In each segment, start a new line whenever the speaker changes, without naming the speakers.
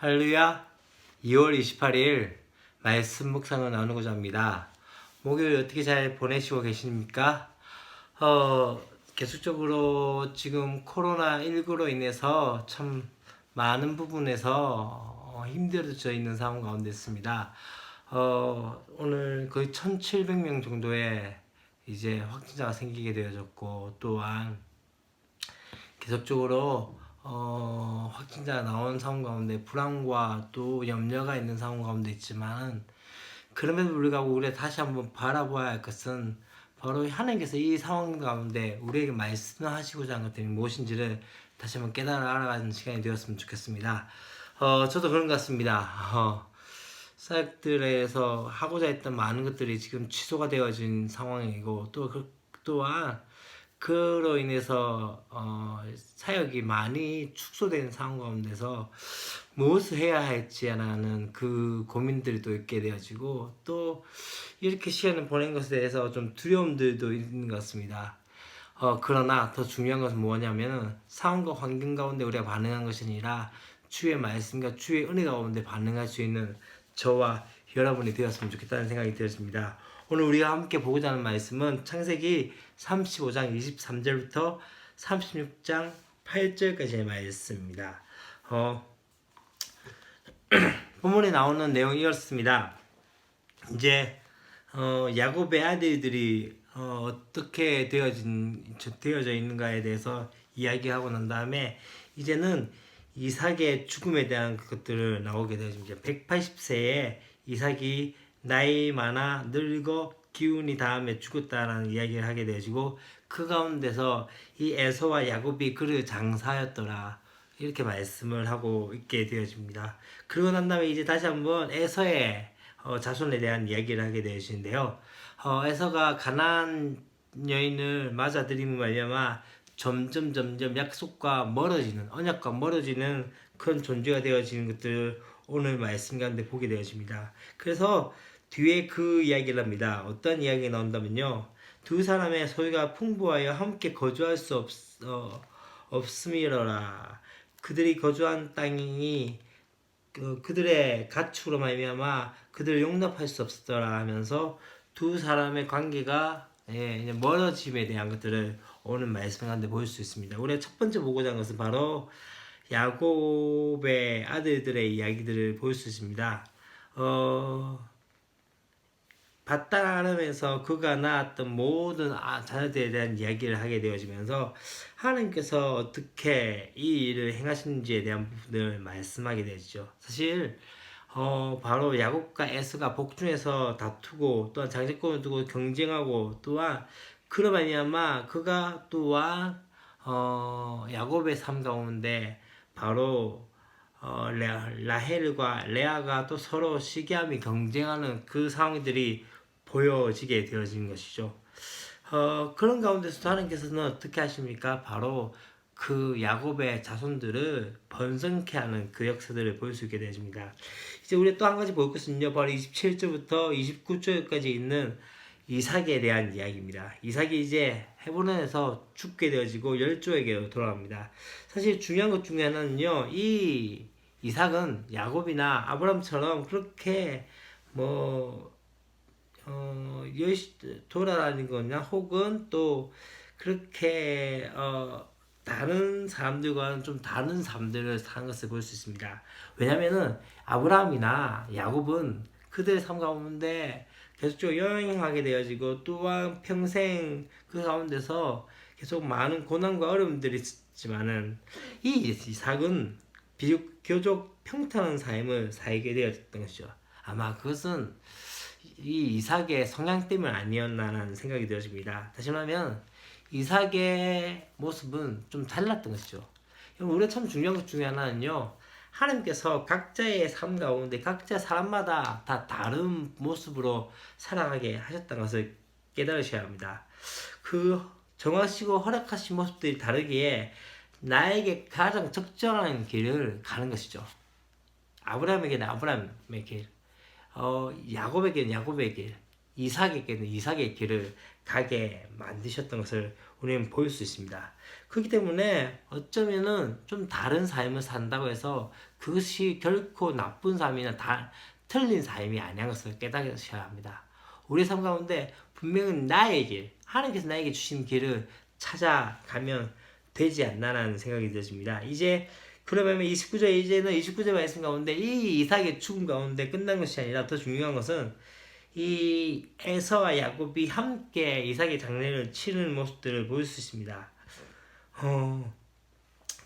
할렐루야 2월 28일 말씀 묵상을 나누고자 합니다. 목요일 어떻게 잘 보내시고 계십니까? 어, 계속적으로 지금 코로나19로 인해서 참 많은 부분에서 어, 힘들어져 있는 상황 가운데 있습니다. 어, 오늘 거의 1,700명 정도의 이제 확진자가 생기게 되어졌고 또한 계속적으로 어, 확진자가 나온 상황 가운데 불안과 또 염려가 있는 상황 가운데 있지만 그럼에도 불구하고 우리가 다시 한번 바라봐야 할 것은 바로 하나님께서 이 상황 가운데 우리에게 말씀하시고자 하는 것들이 무엇인지를 다시 한번 깨달아 알아가는 시간이 되었으면 좋겠습니다. 어, 저도 그런 것 같습니다. 어, 사역들에서 하고자 했던 많은 것들이 지금 취소가 되어진 상황이고 또 그, 또한 그로 인해서 어, 사역이 많이 축소된 상황 가운데서 무엇을 해야 할지라는 그 고민들이 또 있게 되어지고 또 이렇게 시간을 보낸 것에 대해서 좀 두려움들도 있는 것 같습니다. 어, 그러나 더 중요한 것은 뭐냐면은 상황과 환경 가운데 우리가 반응한 것이 아니라 주의 말씀과 주의 은혜 가운데 반응할 수 있는 저와 여러분이 되었으면 좋겠다는 생각이 들었습니다. 오늘 우리가 함께 보고자 하는 말씀은 창세기 35장 23절부터 36장 8절까지의 말씀입니다. 어, 본문에 나오는 내용이 이렇습니다. 이제 어, 야곱의 아들들이 어, 떻게 되어진 되어져 있는가에 대해서 이야기하고 난 다음에 이제는 이삭의 죽음에 대한 것들을 나오게 되어집니다. 180세에 이삭이 나이 많아 늙어 기운이 다음에 죽었다라는 이야기를 하게 되어지고 그 가운데서 이 에서와 야곱이 그를 장사였더라 이렇게 말씀을 하고 있게 되어집니다. 그러고 난 다음에 이제 다시 한번 에서의 어, 자손에 대한 이야기를 하게 되어지는데요. 어, 에서가 가난 여인을 맞아들이는 말미암아 점점 점점 약속과 멀어지는 언약과 멀어지는 그런 존재가 되어지는 것들 오늘 말씀 가운데 보게 되어집니다. 그래서 뒤에 그 이야기를 합니다. 어떤 이야기가 나온다면요. 두 사람의 소유가 풍부하여 함께 거주할 수 없, 어, 없음이로라. 그들이 거주한 땅이 그, 그들의 가축으로 말미암아 그들을 용납할 수 없었더라 하면서 두 사람의 관계가 예, 멀어짐에 대한 것들을 오늘 말씀 가운데 볼 수 있습니다. 우리가 첫 번째 보고자 하는 것은 바로 야곱의 아들들의 이야기들을 볼 수 있습니다. 어, 바다라면서 그가 낳았던 모든 아, 자녀들에 대한 이야기를 하게 되어지면서 하나님께서 어떻게 이 일을 행하시는지에 대한 부분을 말씀하게 되죠. 사실 어, 바로 야곱과 에스가 복중에서 다투고 또한 장제권을 두고 경쟁하고 또한 그로 말미암아 그가 또한 어, 야곱의 삶 가운데 바로 어, 라헬과 레아가 또 서로 시기함이 경쟁하는 그 상황들이 보여지게 되어진 것이죠. 어, 그런 가운데서 하나님께서는 어떻게 하십니까? 바로 그 야곱의 자손들을 번성케 하는 그 역사들을 볼 수 있게 되어집니다. 이제 우리 또 한 가지 볼 것은요. 바로 27절부터 29절까지 있는 이삭에 대한 이야기입니다. 이삭이 이제 헤브론에서 죽게 되어지고 열조에게 돌아갑니다. 사실 중요한 것 중에 하나는요. 이 이삭은 야곱이나 아브람처럼 그렇게 뭐 어, 여시 돌아다닌 거냐 혹은 또 그렇게 어, 다른 사람들과는 좀 다른 삶들을 사는 것을 볼 수 있습니다. 왜냐면은 아브라함이나 야곱은 그들의 삶 가운데 계속적으로 여행하게 되어지고 또한 평생 그 가운데서 계속 많은 고난과 어려움들이 있지만은 이 이삭은 비교적 평탄한 삶을 살게 되었던 것이죠. 아마 그것은 이 이삭의 성향 때문 아니었나라는 생각이 되어집니다. 다시 말하면 이삭의 모습은 좀 달랐던 것이죠. 우리가 참 중요한 것 중에 하나는요. 하나님께서 각자의 삶 가운데 각자 사람마다 다 다른 모습으로 살아가게 하셨다는 것을 깨달으셔야 합니다. 그 정하시고 허락하신 모습들이 다르기에 나에게 가장 적절한 길을 가는 것이죠. 아브라함에게는 아브라함의 길, 어, 야곱에게는 야곱의 길, 이삭에게는 이삭의 길을 가게 만드셨던 것을 우리는 볼 수 있습니다. 그렇기 때문에 어쩌면은 좀 다른 삶을 산다고 해서 그것이 결코 나쁜 삶이나 다 틀린 삶이 아니한 것을 깨달으셔야 합니다. 우리 삶 가운데 분명히 나의 길, 하나님께서 나에게 주신 길을 찾아가면 되지 않나라는 생각이 들어집니다. 이제 그러면 29절 이제는 29절 말씀 가운데 이 이삭의 죽음 가운데 끝난 것이 아니라 더 중요한 것은 이 에서와 야곱이 함께 이삭의 장례를 치르는 모습들을 볼수 있습니다. 어,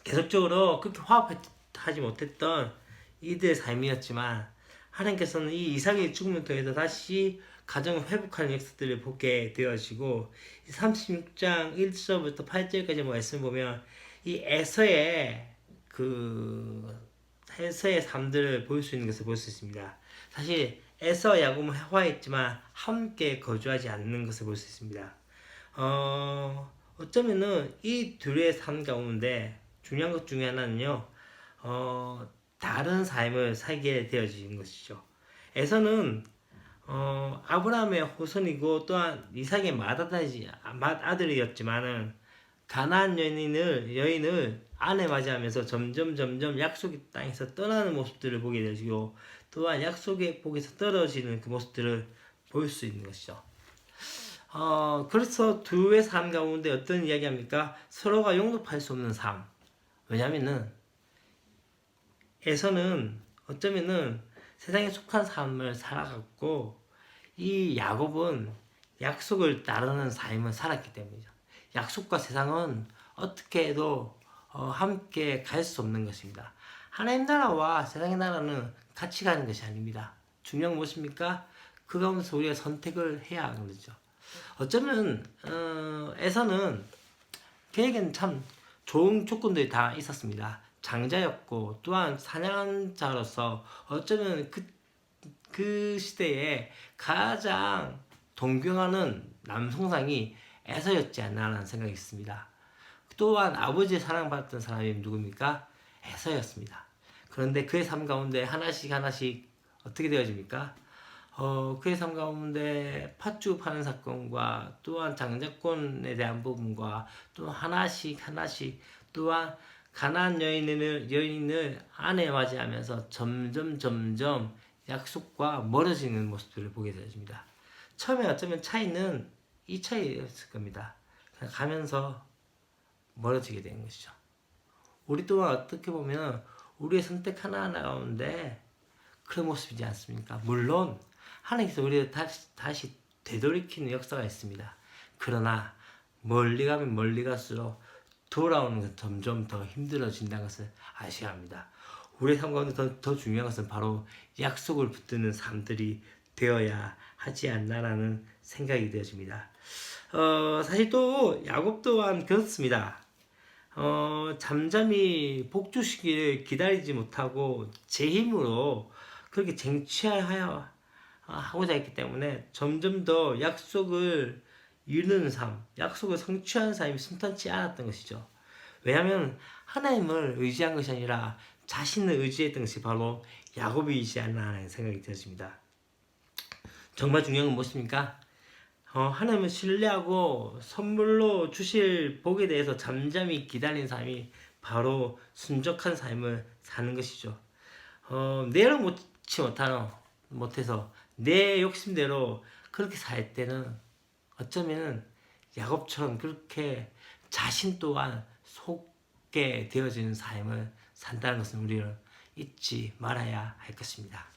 계속적으로 그렇게 화합하지 못했던 이들의 삶이었지만 하나님께서는 이 이삭의 죽음을 통해서 다시 가정을 회복하는 역사들을 보게 되어지고 36장 1절부터 8절까지 말씀 보면 이 에서의 그 에서의 삶들을 볼 수 있는 것을 볼 수 있습니다. 사실 에서 야곱은 화했지만 함께 거주하지 않는 것을 볼 수 있습니다. 어, 어쩌면은 이 둘의 삶 가운데 중요한 것 중에 하나는요, 어, 다른 삶을 살게 되어진 것이죠. 에서는 어, 아브라함의 후손이고 또한 이삭의 맏아들이, 맏아들이었지만은 가나안 여인을 여인을 아내 맞이하면서 점점 점점 약속의 땅에서 떠나는 모습들을 보게 되고 또한 약속의 복에서 떨어지는 그 모습들을 볼 수 있는 것이죠. 어, 그래서 두의 삶 가운데 어떤 이야기 합니까? 서로가 용납할 수 없는 삶. 왜냐면은 에서는 어쩌면은 세상에 속한 삶을 살아갔고 이 야곱은 약속을 따르는 삶을 살았기 때문이죠. 약속과 세상은 어떻게 해도 어, 함께 갈 수 없는 것입니다. 하나님 나라와 세상의 나라는 같이 가는 것이 아닙니다. 중요한 무엇입니까? 그 가운데서 우리가 선택을 해야 하는 거죠. 어쩌면 어, 에서는 그에게는 참 좋은 조건들이 다 있었습니다. 장자였고 또한 사냥자로서 어쩌면 그, 그 시대에 가장 동경하는 남성상이 에서였지 않나라는 생각이 있습니다. 또한 아버지의 사랑받던 사람이 누굽니까? 에서였습니다. 그런데 그의 삶 가운데 하나씩 하나씩 어떻게 되어집니까? 어, 그의 삶 가운데 팥죽 파는 사건과 또한 장자권에 대한 부분과 또 하나씩 하나씩 또한 가난 여인을 여인을 아내 맞이하면서 점점 점점 약속과 멀어지는 모습들을 보게 되어집니다. 처음에 어쩌면 차이는 이 차이였을 겁니다. 가면서 멀어지게 된 것이죠. 우리 또한 어떻게 보면 우리의 선택 하나하나 가운데 그런 모습이지 않습니까? 물론 하나님께서 우리를 다시, 다시 되돌이키는 역사가 있습니다. 그러나 멀리 가면 멀리 갈수록 돌아오는 건 점점 더 힘들어진다는 것을 아셔야 합니다. 우리의 삶 가운데 더, 더 중요한 것은 바로 약속을 붙드는 삶들이 되어야 하지 않나라는 생각이 되어집니다. 어, 사실 또 야곱 또한 그렇습니다. 어, 잠잠히 복주시기를 기다리지 못하고 제 힘으로 그렇게 쟁취하여 하고자 했기 때문에 점점 더 약속을 이루는 삶, 약속을 성취하는 삶이 순탄치 않았던 것이죠. 왜냐하면 하나님을 의지한 것이 아니라 자신을 의지했던 것이 바로 야곱이지 않나 하는 생각이 들었습니다. 정말 중요한 건 무엇입니까? 어, 하나님을 신뢰하고 선물로 주실 복에 대해서 잠잠히 기다리는 삶이 바로 순적한 삶을 사는 것이죠. 어, 내를 못치 못하는 못해서 내 욕심대로 그렇게 살 때는 어쩌면 야곱처럼 그렇게 자신 또한 속게 되어지는 삶을 산다는 것은 우리는 잊지 말아야 할 것입니다.